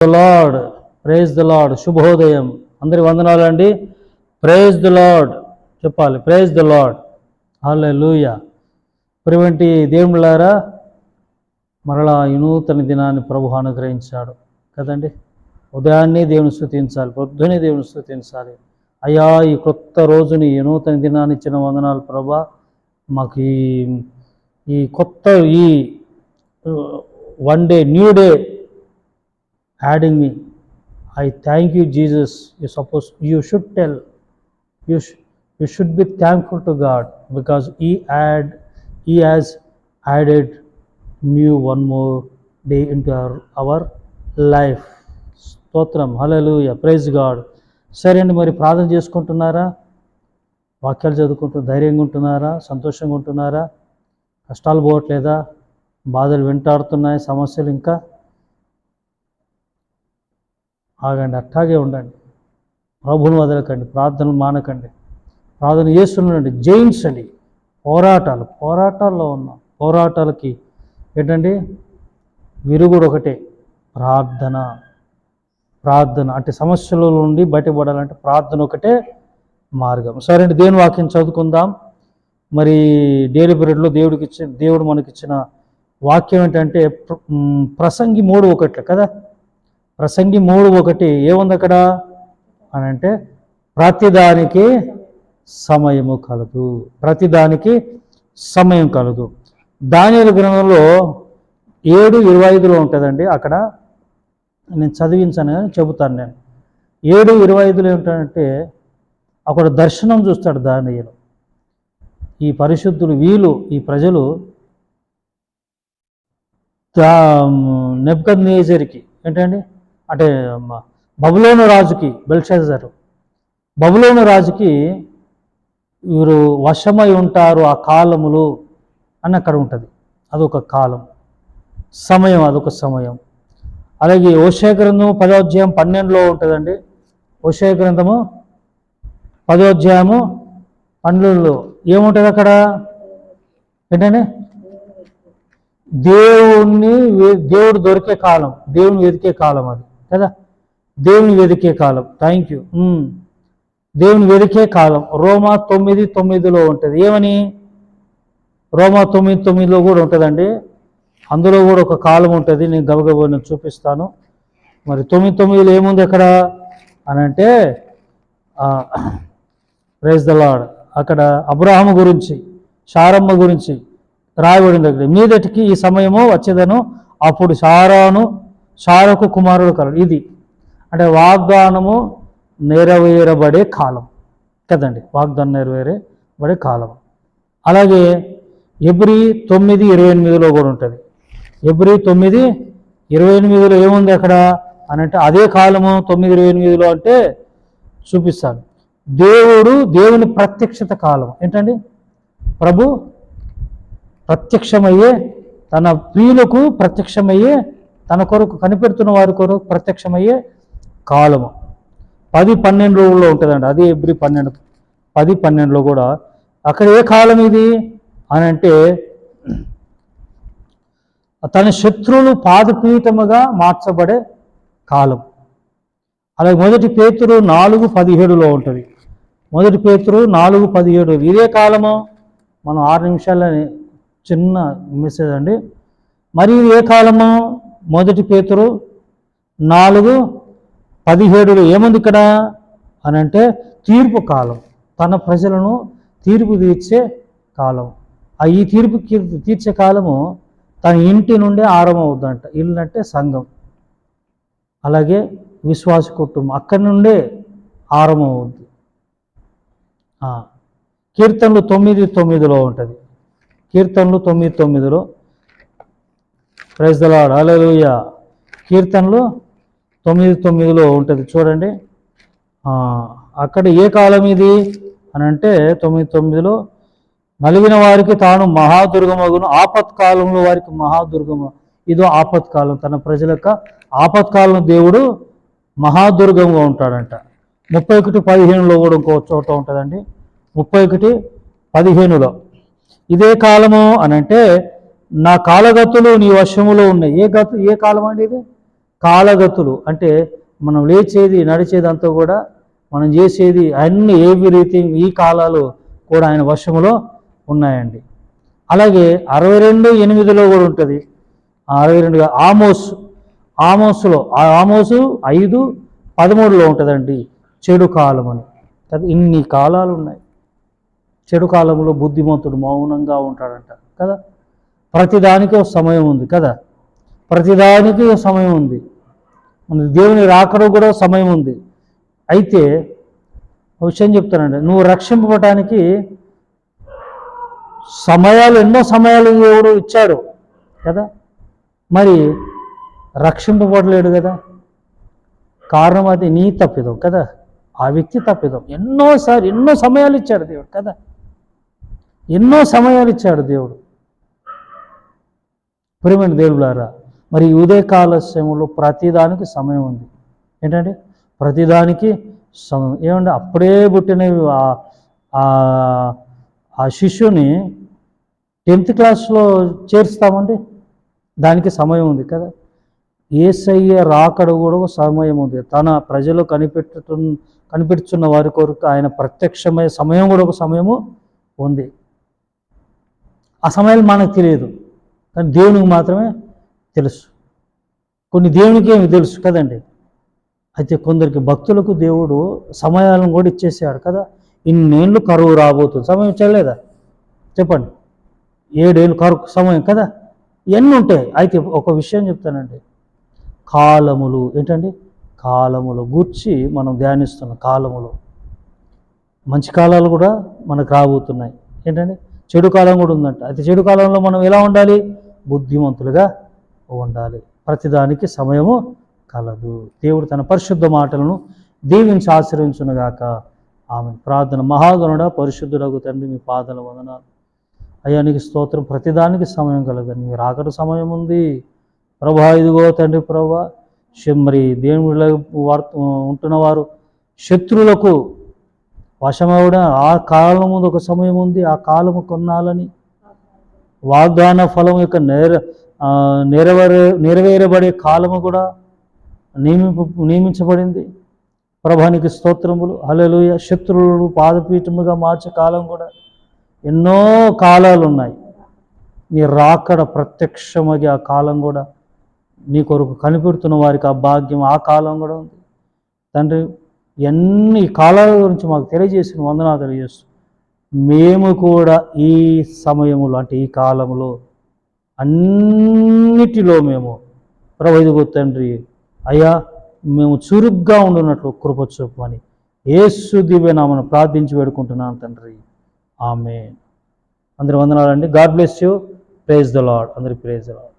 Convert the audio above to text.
Lord praise the lord శుభోదయం అందరి వందనాలు అండి. ప్రేజ్ ద లార్డ్ చెప్పాలి. Praise the lord hallelujah ప్రివంటి దేవుళ్ళారా మరలా వినూతన నూతన దినాన్ని ప్రభు అనుగ్రహించాడు. కదండి? ఉదయాన్నే దేవుని స్థుతించాలి. పొద్దునే దేవుని స్థుతించాలి. అయ్యా ఈ కొత్త రోజుని వినూతన నూతన దినాన్ని ఇచ్చిన వందనాలు ప్రభా మాకు ఈ ఈ కొత్త ఈ one day new day adding me. I thank you, Jesus. You suppose you should tell. You sh- you should be thankful to God because He add He has added new one more day into our, our life. స్తోత్రం హల్లెలూయా praise God సరే అండి మరి ప్రార్థన చేసుకుంటున్నారా వాక్యాలు చదువుకుంటూ ధైర్యంగా ఉంటున్నారా సంతోషంగా ఉంటున్నారా కష్టాలు పోవట్లేదా బాధలు వెంటాడుతున్నాయి సమస్యలు ఇంకా ఆగండి అట్టాగే ఉండండి. ప్రభుని వదలకండి ప్రార్థనలు మానకండి. ప్రార్థన చేస్తుండండి జయించండి పోరాటాలు పోరాటాల్లో ఉన్నాం పోరాటాలకి ఏంటండి? విరుగుడు ఒకటే ప్రార్థన. ప్రార్థన అంటే సమస్యల నుండి బయటపడాలంటే ప్రార్థన ఒకటే మార్గం. సరే అండి దేని వాక్యం చదువుకుందాం. మరి డైలీ పీరియడ్లో దేవుడికి ఇచ్చిన దేవుడు మనకిచ్చిన వాక్యం ఏంటంటే ప్రసంగి మూడు ఒకట్లే కదా? ప్రసంగి మూడు ఒకటి ఏముంది అక్కడ? అని అంటే ప్రతిదానికి సమయము కలదు. ప్రతిదానికి సమయం కలదు. దానిల గ్రంథంలో ఏడు ఇరవై ఐదులో ఉంటుందండి. అక్కడ నేను చదివించాను కానీ చెబుతాను నేను. ఏడు ఇరవై ఐదులో ఏమిటంటే అక్కడ దర్శనం చూస్తాడు దానియలు. ఈ పరిశుద్ధులు వీలు ఈ ప్రజలు నెబ్కద్ నేజర్కి ఏంటండి? అంటే బబులోను రాజుకి బెల్షాజరు. బబులోను రాజుకి వీరు వశమై ఉంటారు ఆ కాలములు అని అక్కడ ఉంటుంది. అదొక కాలం. సమయం అదొక సమయం. అలాగే ఓషే గ్రంథము పదోధ్యాయం పన్నెండులో ఉంటుందండి. ఓషే గ్రంథము పదోధ్యాయము పన్నెండులో ఏముంటుంది అక్కడ? ఏంటండి? దేవుణ్ణి దేవుడు దొరికే కాలం దేవుని వెతికే కాలం అది. కదా? దేవుని వెదికే కాలం. Thank you hmm. దేవుని వెదికే కాలం. రోమా తొమ్మిది తొమ్మిదిలో ఉంటుంది. ఏమని? రోమా తొమ్మిది తొమ్మిదిలో కూడా ఉంటుందండి. అందులో కూడా ఒక కాలం ఉంటుంది. నేను గబగబా నేను చూపిస్తాను. మరి తొమ్మిది తొమ్మిదిలో ఏముంది అక్కడ? అని అంటే ప్రైజ్ ద లాడ్ అక్కడ అబ్రాహం గురించి శారమ్మ గురించి రాయబడింది. అక్కడ మీదటికి ఈ సమయము వచ్చేదను. అప్పుడు షారాను శారకు కుమారుడు కలడు. ఇది అంటే వాగ్దానము నెరవేరబడే కాలం. కదండి? వాగ్దానం నెరవేరబడే కాలం. అలాగే ఎబ్రి తొమ్మిది ఇరవై ఎనిమిదిలో కూడా ఉంటుంది. ఎబ్రి తొమ్మిది ఇరవై ఎనిమిదిలో ఏముంది అక్కడ? అని అంటే అదే కాలము తొమ్మిది ఇరవై ఎనిమిదిలో అంటే చూపిస్తాను. దేవుడు దేవుని ప్రత్యక్షత కాలం. ఏంటండి? ప్రభు ప్రత్యక్షమయ్యే తన ప్రియులకు ప్రత్యక్షమయ్యే తన కొరకు కనిపెడుతున్న వారి కొరకు ప్రత్యక్షమయ్యే కాలము. పది పన్నెండు రోజుల్లో ఉంటుందండి. అది ఎబ్రి పన్నెండు. పది పన్నెండులో కూడా అక్కడ ఏ కాలం ఇది? అని అంటే తన శత్రువులు పాదపీఠముగా మార్చబడే కాలం. అలాగే మొదటి పేతురు నాలుగు పదిహేడులో ఉంటుంది. మొదటి పేతురు నాలుగు పదిహేడు. ఇదే కాలము? మనం ఆరు నిమిషాలని చిన్న మెసేజ్ అండి. మరి ఇది ఏ కాలము? మొదటి పేతురు నాలుగు పదిహేడులో ఏముంది ఇక్కడ? అని అంటే తీర్పు కాలం. తన ప్రజలను తీర్పు తీర్చే కాలం. ఆ ఈ తీర్పు తీర్చే కాలము తన ఇంటి నుండే ఆరంభమవుతుందంట. ఇల్లు అంటే సంఘం. అలాగే విశ్వాస కుటుంబం. అక్కడి నుండే ఆరంభమవుద్ది. కీర్తనలు తొమ్మిది తొమ్మిదిలో ఉంటుంది. కీర్తనలు తొమ్మిది తొమ్మిదిలో ప్రైజ్ దలాడ్ అలలుయ కీర్తనలు తొమ్మిది తొమ్మిదిలో ఉంటుంది. చూడండి. అక్కడ ఏ కాలం ఇది? అని అంటే తొమ్మిది తొమ్మిదిలో నలిగిన వారికి తాను మహాదుర్గమగును ఆపత్కాలంలో వారికి మహాదుర్గమ ఇదో ఆపత్కాలం తన ప్రజల యొక్క ఆపత్కాలం దేవుడు మహాదుర్గంగా ఉంటాడంట. ముప్పై ఒకటి పదిహేనులో కూడా ఇంకో చోట ఉంటుందండి. ముప్పై ఒకటి పదిహేనులో. ఇదే కాలము అనంటే నా కాలగతులు నీ వశములో ఉన్నాయి. ఏ గతు ఏ కాలం అండి ఇది? కాలగతులు. అంటే మనం లేచేది నడిచేది అంతా కూడా మనం చేసేది అన్ని ఏవి రీతి ఈ కాలాలు కూడా ఆయన వశములో ఉన్నాయండి. అలాగే అరవై రెండు ఎనిమిదిలో కూడా ఉంటుంది. అరవై రెండుగా ఆమోస్ ఆమోసులో ఆ ఆమోసు ఐదు పదమూడులో ఉంటుందండి. చెడు కాలం అని కదా ఇన్ని కాలాలు ఉన్నాయి. చెడు కాలంలో బుద్ధిమంతుడు మౌనంగా ఉంటాడంట కదా. ప్రతిదానికి ఒక సమయం ఉంది కదా? ప్రతిదానికి ఒక సమయం ఉంది. మన దేవుని రాకడు కూడా సమయం ఉంది. అయితే విషయం చెప్తానండి. నువ్వు రక్షింపబడటానికి సమయాలు ఎన్నో సమయాలు ఎవడు ఇచ్చాడు కదా? మరి రక్షింపబడలేడు కదా? కారణం అది నీ తప్పిదం కదా? ఆ వ్యక్తి తప్పిదం. ఎన్నోసారి ఎన్నో సమయాలు ఇచ్చాడు దేవుడు కదా? ఎన్నో సమయాలు ఇచ్చాడు దేవుడు. ప్రియమైన దేవులారా మరి ఉదయకాల సమయంలో ప్రతిదానికి సమయం ఉంది. ఏంటంటే ప్రతిదానికి సమయం. ఏమంటే అప్పుడే పుట్టిన ఆ- శిష్యుని టెన్త్ క్లాస్లో చేర్చుతామండి దానికి సమయం ఉంది కదా. ఏసయ్య రాకడ కూడా ఒక సమయం ఉంది. తన ప్రజలు కనిపెట్టు కనిపెడుతున్న వారి కొరకు ఆయన ప్రత్యక్షమయ్యే సమయం కూడా ఒక సమయము ఉంది. ఆ సమయాలు మనకు తెలియదు. కానీ దేవునికి మాత్రమే తెలుసు. కొన్ని దేవునికి ఏమి తెలుసు కదండి? అయితే కొందరికి భక్తులకు దేవుడు సమయాలను కూడా ఇచ్చేసాడు కదా? ఇన్నేళ్ళు కరువు రాబోతుంది. సమయం ఇచ్చలేదా చెప్పండి. ఏడేళ్ళు కరువు సమయం కదా? ఇవన్నీ ఉంటాయి. అయితే ఒక విషయం చెప్తానండి. కాలములు ఏంటండి? కాలములు గూర్చి మనం ధ్యానిస్తున్న కాలములు. మంచి కాలాలు కూడా మనకు రాబోతున్నాయి. ఏంటండి? చెడు కాలం కూడా ఉందంట. అయితే చెడు కాలంలో మనం ఎలా ఉండాలి? బుద్ధిమంతులుగా ఉండాలి. ప్రతిదానికి సమయము కలదు. దేవుడు తన పరిశుద్ధ మాటలను దీవించి ఆశ్రయించునుగాక ఆమె ప్రార్థన మహాగణుడ పరిశుద్ధుడగు తండ్రి మీ పాదల వందనాలు. అయ్యానికి స్తోత్రం. ప్రతిదానికి సమయం కలదని మీరు ఆకటి సమయం ఉంది. ప్రభా ఇదిగో తండ్రి ప్రభా శ- మరి దేవుళ్ళ వారు ఉంటున్నవారు శత్రువులకు వశమవుడ ఆ కాలం ముందు ఒక సమయం ఉంది ఆ కాలము కొన్నాలని. వాగ్దాన ఫలం యొక్క నెర నెరవేరే నెరవేరబడే కాలము కూడా నియమింపు నియమించబడింది. ప్రభానికి స్తోత్రములు. హల్లెలూయా. శత్రువులను పాదపీఠముగా మార్చే కాలం కూడా ఎన్నో కాలాలు ఉన్నాయి నీ రాకడ ప్రత్యక్షమగి ఆ కాలం కూడా నీ కొరకు కనిపెడుతున్న వారికి ఆ భాగ్యం ఆ కాలం కూడా ఉంది. తండ్రి ఎన్ని కాలాల గురించి మాకు తెలియజేసిన వందనా తెలియజేస్తూ మేము కూడా ఈ సమయములో అంటే ఈ కాలంలో అన్నిటిలో మేము ప్రభు తండ్రి అయ్యా మేము చురుగ్గా ఉండున్నట్లు కృప చూపమని ఏసు దివ్యనామను ప్రార్థించి వేడుకుంటున్నాను తండ్రి. ఆమె అందరి వందనాలండి. God bless you. Praise the lord అందరి ప్రేజ్ ద లాడ్